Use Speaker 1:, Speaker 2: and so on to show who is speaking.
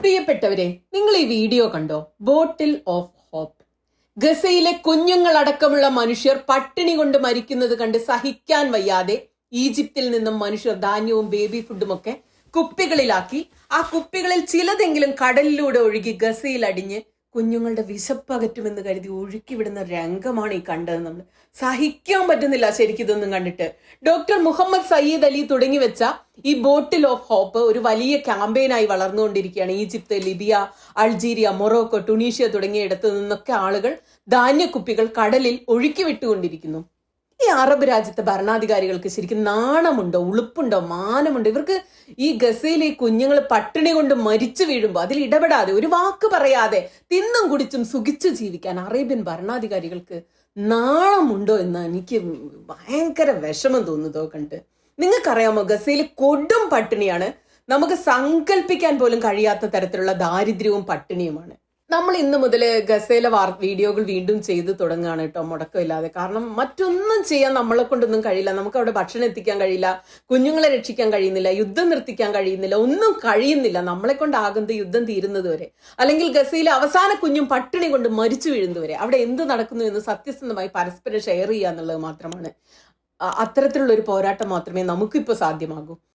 Speaker 1: പ്രിയപ്പെട്ടവരെ നിങ്ങൾ ഈ വീഡിയോ കണ്ടോ? Bottle of hope. ഗസയിലെ കുഞ്ഞുങ്ങളടക്കമുള്ള മനുഷ്യർ പട്ടിണി കൊണ്ട് മരിക്കുന്നത് കണ്ട് സഹിക്കാൻ വയ്യാതെ ഈജിപ്തിൽ നിന്നും മനുഷ്യർ ധാന്യവും ബേബി ഫുഡും ഒക്കെ കുപ്പികളിലാക്കി. ആ കുപ്പികളിൽ ചിലതെങ്കിലും കടലിലൂടെ ഒഴുകി ഗസയിൽ അടിഞ്ഞ് കുഞ്ഞുങ്ങളുടെ വിശപ്പകറ്റുമെന്ന് കരുതി ഒഴുക്കി വിടുന്ന രംഗമാണ് ഈ കണ്ടത് നമ്മൾ. സഹിക്കാൻ പറ്റുന്നില്ല ശരിക്കും ഇതൊന്നും കണ്ടിട്ട്. ഡോക്ടർ മുഹമ്മദ് സയ്യിദ് അലി തുടങ്ങി വെച്ച ഈ ബോട്ടിൽ ഓഫ് ഹോപ്പ് ഒരു വലിയ ക്യാമ്പയിനായി വളർന്നുകൊണ്ടിരിക്കുകയാണ്. Egypt Libya Algeria Morocco Tunisia തുടങ്ങിയ ഇടത്തു നിന്നൊക്കെ ആളുകൾ ധാന്യക്കുപ്പികൾ കടലിൽ ഒഴുക്കി വിട്ടുകൊണ്ടിരിക്കുന്നു ഈ അറബ് രാജ്യത്തെ ഭരണാധികാരികൾക്ക് ശരിക്കും നാണമുണ്ടോ? ഉളുപ്പുണ്ടോ? മാനമുണ്ടോ? ഇവർക്ക് ഈ ഗസയിലെ കുഞ്ഞുങ്ങൾ പട്ടിണി കൊണ്ട് മരിച്ചു വീഴുമ്പോൾ അതിൽ ഇടപെടാതെ ഒരു വാക്ക് പറയാതെ തിന്നും കുടിച്ചും സുഖിച്ചു ജീവിക്കാൻ അറേബ്യൻ ഭരണാധികാരികൾക്ക് നാണമുണ്ടോ എന്ന് എനിക്ക് ഭയങ്കര വിഷമം തോന്നുന്നതോ കണ്ട് നിങ്ങൾക്കറിയാമോ? ഗസയിൽ കൊടും പട്ടിണിയാണ്. നമുക്ക് സങ്കല്പിക്കാൻ പോലും കഴിയാത്ത തരത്തിലുള്ള ദാരിദ്ര്യവും പട്ടിണിയുമാണ്. നമ്മൾ ഇന്ന് മുതൽ ഗസേല വാർ വീഡിയോകൾ വീണ്ടും ചെയ്ത് തുടങ്ങുകയാണ് കേട്ടോ മുടക്കമില്ലാതെ. കാരണം മറ്റൊന്നും ചെയ്യാൻ നമ്മളെ കൊണ്ടൊന്നും കഴിയില്ല. നമുക്ക് അവിടെ ഭക്ഷണം എത്തിക്കാൻ കഴിയില്ല. കുഞ്ഞുങ്ങളെ രക്ഷിക്കാൻ കഴിയുന്നില്ല. യുദ്ധം നിർത്തിക്കാൻ കഴിയുന്നില്ല. ഒന്നും കഴിയുന്നില്ല. നമ്മളെ കൊണ്ടാകുന്നത് യുദ്ധം തീരുന്നത് വരെ. അല്ലെങ്കിൽ ഗസയിലെ അവസാന കുഞ്ഞും പട്ടിണി കൊണ്ട് മരിച്ചു വീഴുന്നത് വരെ. അവിടെ എന്ത് നടക്കുന്നു എന്ന് സത്യസന്ധമായി പരസ്പരം ഷെയർ ചെയ്യുക എന്നുള്ളത് മാത്രമാണ്. അത്തരത്തിലുള്ള ഒരു പോരാട്ടം മാത്രമേ നമുക്കിപ്പോൾ സാധ്യമാകൂ.